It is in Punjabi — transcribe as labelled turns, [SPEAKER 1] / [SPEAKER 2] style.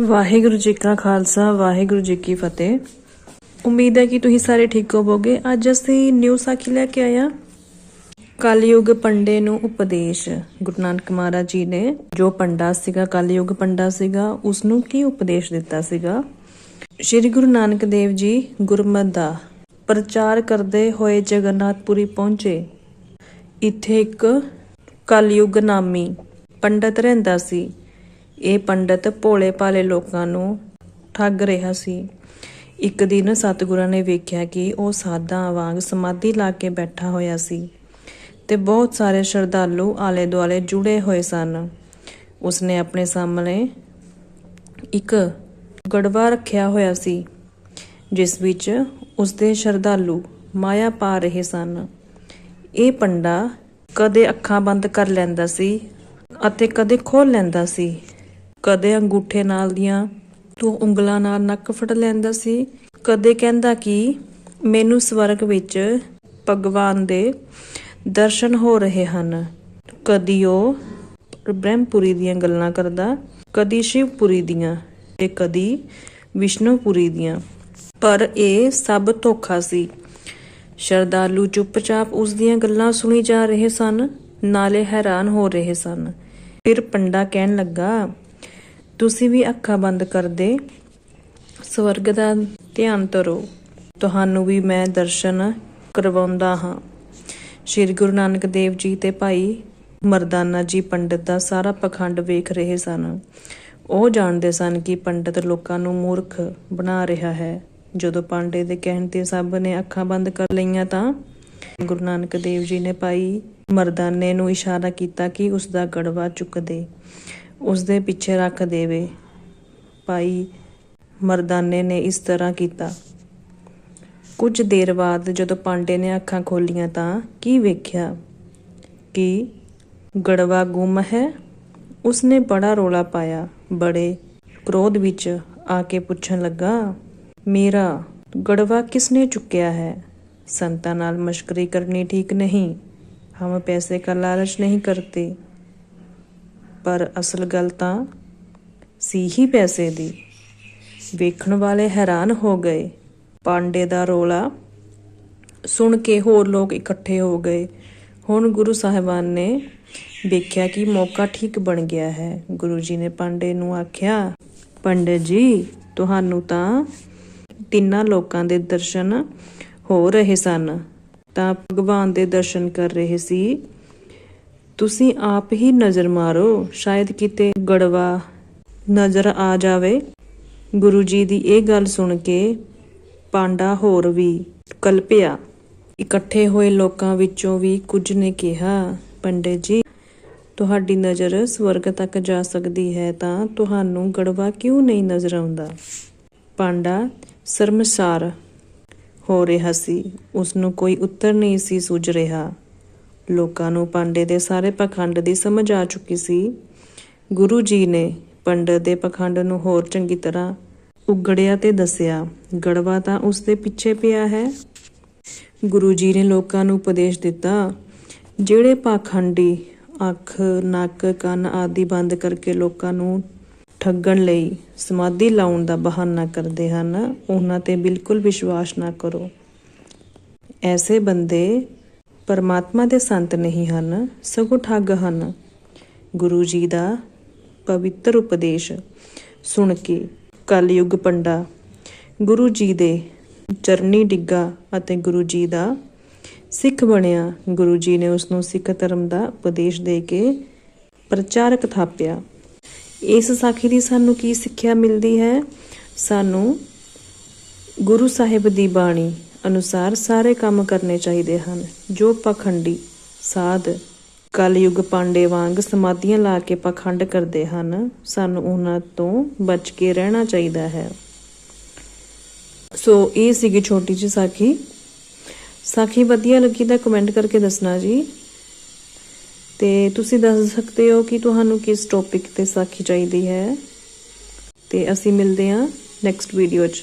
[SPEAKER 1] ਵਾਹਿਗੁਰੂ ਜੀ ਕਾ ਖਾਲਸਾ, ਵਾਹਿਗੁਰੂ ਜੀ ਕੀ ਫਤਿਹ। ਉਮੀਦ ਹੈ ਕਿ ਤੁਸੀਂ ਸਾਰੇ ਠੀਕ ਹੋਵੋਗੇ। ਅੱਜ ਅਸੀਂ ਨਿਊ ਸਾਖੀ ਲੈ ਕੇ ਆਇਆ ਕਲਯੁਗ ਪੰਡੇ ਨੂੰ ਉਪਦੇਸ਼। ਗੁਰੂ ਨਾਨਕ ਮਹਾਰਾਜ ਜੀ ਨੇ ਜੋ ਪੰਡਾ ਸੀਗਾ, ਕਲਯੁਗ ਪੰਡਾ ਸੀਗਾ ਉਸ ਨੂੰ ਕੀ ਉਪਦੇਸ਼ ਦਿੱਤਾ ਸੀਗਾ? ਸ੍ਰੀ ਗੁਰੂ ਨਾਨਕ ਦੇਵ ਜੀ ਗੁਰਮਤਿ ਦਾ ਪ੍ਰਚਾਰ ਕਰਦੇ ਹੋਏ ਜਗਨਨਾਥਪੁਰੀ ਪਹੁੰਚੇ। ਇੱਥੇ ਇੱਕ ਕਲਯੁਗ ਨਾਮੀ ਪੰਡਤ ਰਹਿੰਦਾ ਸੀ। ਇਹ ਪੰਡਤ ਭੋਲੇ ਭਾਲੇ ਲੋਕਾਂ ਨੂੰ ਠੱਗ ਰਿਹਾ ਸੀ। ਇੱਕ ਦਿਨ ਸਤਿਗੁਰਾਂ ਨੇ ਵੇਖਿਆ ਕਿ ਉਹ ਸਾਧਾਂ ਵਾਂਗ ਸਮਾਧੀ ਲਾ ਕੇ ਬੈਠਾ ਹੋਇਆ ਸੀ ਤੇ ਬਹੁਤ ਸਾਰੇ ਸ਼ਰਧਾਲੂ ਆਲੇ ਦੁਆਲੇ ਜੁੜੇ ਹੋਏ ਸਨ। ਉਸਨੇ ਆਪਣੇ ਸਾਹਮਣੇ ਇੱਕ ਗੜਵਾ ਰੱਖਿਆ ਹੋਇਆ ਸੀ, ਜਿਸ ਵਿੱਚ ਉਸਦੇ ਸ਼ਰਧਾਲੂ ਮਾਇਆ ਪਾ ਰਹੇ ਸਨ। ਇਹ ਪੰਡਾ ਕਦੇ ਅੱਖਾਂ ਬੰਦ ਕਰ ਲੈਂਦਾ ਸੀ ਅਤੇ ਕਦੇ ਖੋਲ ਲੈਂਦਾ ਸੀ। ਕਦੇ ਅੰਗੂਠੇ ਨਾਲ ਦੀਆਂ ਤੂੰ ਉਂਗਲਾਂ ਨਾਲ ਨੱਕ ਫੜ ਲੈਂਦਾ ਸੀ। ਕਦੇ ਕਹਿੰਦਾ ਕਿ ਮੈਨੂੰ ਸਵਰਗ ਵਿੱਚ ਭਗਵਾਨ ਦੇ ਦਰਸ਼ਨ ਹੋ ਰਹੇ ਹਨ। ਕਦੀ ਉਹ ਬ੍ਰਹਮਪੁਰੀ ਦੀਆਂ ਗੱਲਾਂ ਕਰਦਾ, ਕਦੀ ਸ਼ਿਵਪੁਰੀ ਦੀਆਂ ਤੇ ਕਦੀ ਵਿਸ਼ਨੂਪੁਰੀ ਦੀਆਂ। ਪਰ ਇਹ ਸਭ ਧੋਖਾ ਸੀ। ਸ਼ਰਧਾਲੂ ਚੁੱਪਚਾਪ ਉਸ ਦੀਆਂ ਗੱਲਾਂ ਸੁਣੀ ਜਾ ਰਹੇ ਸਨ, ਨਾਲੇ ਹੈਰਾਨ ਹੋ ਰਹੇ ਸਨ। ਫਿਰ ਪੰਡਾ ਕਹਿਣ ਲੱਗਾ ਤੁਸੀਂ ਵੀ ਅੱਖਾਂ ਬੰਦ ਕਰਦੇ ਸਵਰਗ ਦਾ ਧਿਆਨ ਧਰੋ। ਤੁਹਾਨੂੰ ਵੀ ਮੈਂ ਦਰਸ਼ਨ ਕਰਵਾਉਂਦਾ ਹਾਂ। ਸ਼੍ਰੀ ਗੁਰੂ ਨਾਨਕ ਦੇਵ ਜੀ ਤੇ ਭਾਈ ਮਰਦਾਨਾ ਜੀ ਪੰਡਤ ਦਾ ਸਾਰਾ ਪਖੰਡ ਵੇਖ ਰਹੇ ਸਨ। ਉਹ ਜਾਣਦੇ ਸਨ ਕਿ ਪੰਡਤ ਲੋਕਾਂ ਨੂੰ ਮੂਰਖ ਬਣਾ ਰਿਹਾ ਹੈ। ਜਦੋਂ ਪਾਂਡੇ ਦੇ ਕਹਿਣ ਤੇ ਸਭ ਨੇ ਅੱਖਾਂ ਬੰਦ ਕਰ ਲਈਆਂ ਤਾਂ ਗੁਰੂ ਨਾਨਕ ਦੇਵ ਜੀ ਨੇ ਭਾਈ ਮਰਦਾਨੇ ਨੂੰ ਇਸ਼ਾਰਾ ਕੀਤਾ ਕਿ ਉਸ ਦਾ ਗੜਵਾ ਚੁੱਕ ਦੇ। ਉਸ ਦੇ ਪਿੱਛੇ ਰੱਖ ਦੇਵੇ। ਭਾਈ ਮਰਦਾਨੇ ਨੇ ਇਸ ਤਰ੍ਹਾਂ ਕੀਤਾ। ਕੁਝ ਦੇਰ ਬਾਅਦ ਜਦੋਂ ਪਾਂਡੇ ਨੇ ਅੱਖਾਂ ਖੋਲੀਆਂ ਤਾਂ ਕੀ ਵੇਖਿਆ? ਕਿ ਗੜਵਾ ਗੁੰਮ ਹੈ? ਉਸਨੇ ਬੜਾ ਰੋਲਾ ਪਾਇਆ। ਬੜੇ ਕ੍ਰੋਧ ਵਿੱਚ ਆ ਕੇ ਪੁੱਛਣ ਲੱਗਾ, ਮੇਰਾ ਗੜਵਾ ਕਿਸਨੇ ਚੁੱਕਿਆ ਹੈ? ਸੰਤਾਂ ਨਾਲ ਮਸ਼ਕਰੀ ਕਰਨੀ ਠੀਕ ਨਹੀਂ। ਹਮ ਪੈਸੇ का ਲਾਲਚ ਨਹੀਂ ਕਰਤੇ। ਪਰ ਅਸਲ ਗੱਲ ਤਾਂ ਸੀ ਹੀ ਪੈਸੇ ਦੀ। ਵੇਖਣ ਵਾਲੇ ਹੈਰਾਨ ਹੋ ਗਏ। ਪਾਂਡੇ ਦਾ ਰੋਲਾ ਸੁਣ ਕੇ ਹੋਰ ਲੋਕ ਇਕੱਠੇ ਹੋ ਗਏ। ਹੁਣ ਗੁਰੂ ਸਾਹਿਬਾਨ ਨੇ ਵੇਖਿਆ ਕਿ ਮੌਕਾ ਠੀਕ ਬਣ ਗਿਆ ਹੈ। ਗੁਰੂ ਜੀ ਨੇ ਪਾਂਡੇ ਨੂੰ ਆਖਿਆ ਪੰਡਿਤ ਜੀ, ਤੁਹਾਨੂੰ ਤਾਂ ਤਿੰਨਾਂ ਲੋਕਾਂ ਦੇ ਦਰਸ਼ਨ ਹੋ ਰਹੇ ਸਨ। ਤਾਂ ਭਗਵਾਨ ਦੇ ਦਰਸ਼ਨ ਕਰ ਰਹੇ ਸੀ। ਤੁਸੀਂ ਆਪ ਹੀ ਨਜ਼ਰ ਮਾਰੋ, ਸ਼ਾਇਦ ਕਿਤੇ ਗੜਵਾ ਨਜ਼ਰ ਆ ਜਾਵੇ। ਗੁਰੂ ਜੀ ਦੀ ਇਹ ਗੱਲ ਸੁਣ ਕੇ ਪਾਂਡਾ ਹੋਰ ਵੀ ਕਲਪਿਆ। ਇਕੱਠੇ ਹੋਏ ਲੋਕਾਂ ਵਿੱਚੋਂ ਵੀ ਕੁਝ ਨੇ ਕਿਹਾ, ਪੰਡਿਤ ਜੀ, ਤੁਹਾਡੀ ਨਜ਼ਰ ਸਵਰਗ ਤੱਕ ਜਾ ਸਕਦੀ ਹੈ, ਤਾਂ ਤੁਹਾਨੂੰ ਗੜਵਾ ਕਿਉਂ ਨਹੀਂ ਨਜ਼ਰ ਆਉਂਦਾ? ਪਾਂਡਾ ਸ਼ਰਮਸਾਰ ਹੋ ਰਿਹਾ ਸੀ। ਉਸ ਨੂੰ ਕੋਈ ਉੱਤਰ ਨਹੀਂ ਸੀ ਸੁਝ ਰਿਹਾ। ਲੋਕਾਂ ਨੂੰ ਪਾਂਡੇ ਦੇ ਸਾਰੇ ਪਖੰਡ ਦੀ ਸਮਝ ਆ ਚੁੱਕੀ ਸੀ। ਗੁਰੂ ਜੀ ਨੇ ਪੰਡਤ ਦੇ ਪਖੰਡ ਨੂੰ ਹੋਰ ਚੰਗੀ ਤਰ੍ਹਾਂ ਉਗੜਿਆ ਤੇ ਦੱਸਿਆ, ਗੜਵਾ ਤਾਂ ਉਸ ਦੇ ਪਿੱਛੇ ਪਿਆ ਹੈ। ਗੁਰੂ ਜੀ ਨੇ ਲੋਕਾਂ ਨੂੰ ਉਪਦੇਸ਼ ਦਿੱਤਾ, ਜਿਹੜੇ ਪਾਖੰਡੀ ਅੱਖ, ਨੱਕ, ਕੰਨ ਆਦਿ ਬੰਦ ਕਰਕੇ ਲੋਕਾਂ ਨੂੰ ਠੱਗਣ ਲਈ ਸਮਾਧੀ ਲਾਉਣ ਦਾ ਬਹਾਨਾ ਕਰਦੇ ਹਨ, ਉਹਨਾਂ ਤੇ ਬਿਲਕੁਲ ਵਿਸ਼ਵਾਸ ਨਾ ਕਰੋ। ਐਸੇ ਬੰਦੇ ਪਰਮਾਤਮਾ ਦੇ ਸੰਤ ਨਹੀਂ ਹਨ, ਸਗੋਂ ਠੱਗ ਹਨ। ਗੁਰੂ ਜੀ ਦਾ ਪਵਿੱਤਰ ਉਪਦੇਸ਼ ਸੁਣ ਕੇ ਕਲਯੁਗ ਪੰਡਾ। ਗੁਰੂ ਜੀ ਦੇ ਚਰਨੀ ਡਿੱਗਾ ਅਤੇ ਗੁਰੂ ਜੀ ਦਾ ਸਿੱਖ ਬਣਿਆ। ਗੁਰੂ ਜੀ ਨੇ ਉਸ ਨੂੰ ਸਿੱਖ ਧਰਮ ਦਾ ਉਪਦੇਸ਼ ਦੇ ਕੇ ਪ੍ਰਚਾਰਕ ਥਾਪਿਆ। ਇਸ ਸਾਖੀ ਦੀ ਸਾਨੂੰ ਕੀ ਸਿੱਖਿਆ ਮਿਲਦੀ ਹੈ? ਸਾਨੂੰ ਗੁਰੂ ਸਾਹਿਬ ਦੀ ਬਾਣੀ ਅਨੁਸਾਰ ਸਾਰੇ ਕੰਮ ਕਰਨੇ ਚਾਹੀਦੇ ਹਨ। ਜੋ ਪਖੰਡੀ, ਸਾਧ, ਕਲਯੁਗ ਪਾਂਡੇ ਵਾਂਗ ਸਮਾਧੀਆਂ ਲਾ ਕੇ ਪਖੰਡ ਕਰਦੇ ਹਨ, ਸਾਨੂੰ ਉਹਨਾਂ ਤੋਂ ਬਚ ਕੇ ਰਹਿਣਾ ਚਾਹੀਦਾ ਹੈ। ਸੋ ਇਹ ਸੀਗੀ ਛੋਟੀ ਜਿਹੀ ਸਾਖੀ। ਸਾਖੀ ਵਧੀਆ ਲੱਗੀ ਤਾਂ ਕਮੈਂਟ ਕਰਕੇ ਦੱਸਣਾ ਜੀ। ਤੇ ਤੁਸੀਂ ਦੱਸ ਸਕਦੇ ਹੋ ਕਿ ਤੁਹਾਨੂੰ ਕਿਸ ਟੌਪਿਕ ਤੇ ਸਾਖੀ ਚਾਹੀਦੀ ਹੈ। ਤੇ ਅਸੀਂ ਮਿਲਦੇ ਹਾਂ ਨੈਕਸਟ ਵੀਡੀਓ 'ਚ।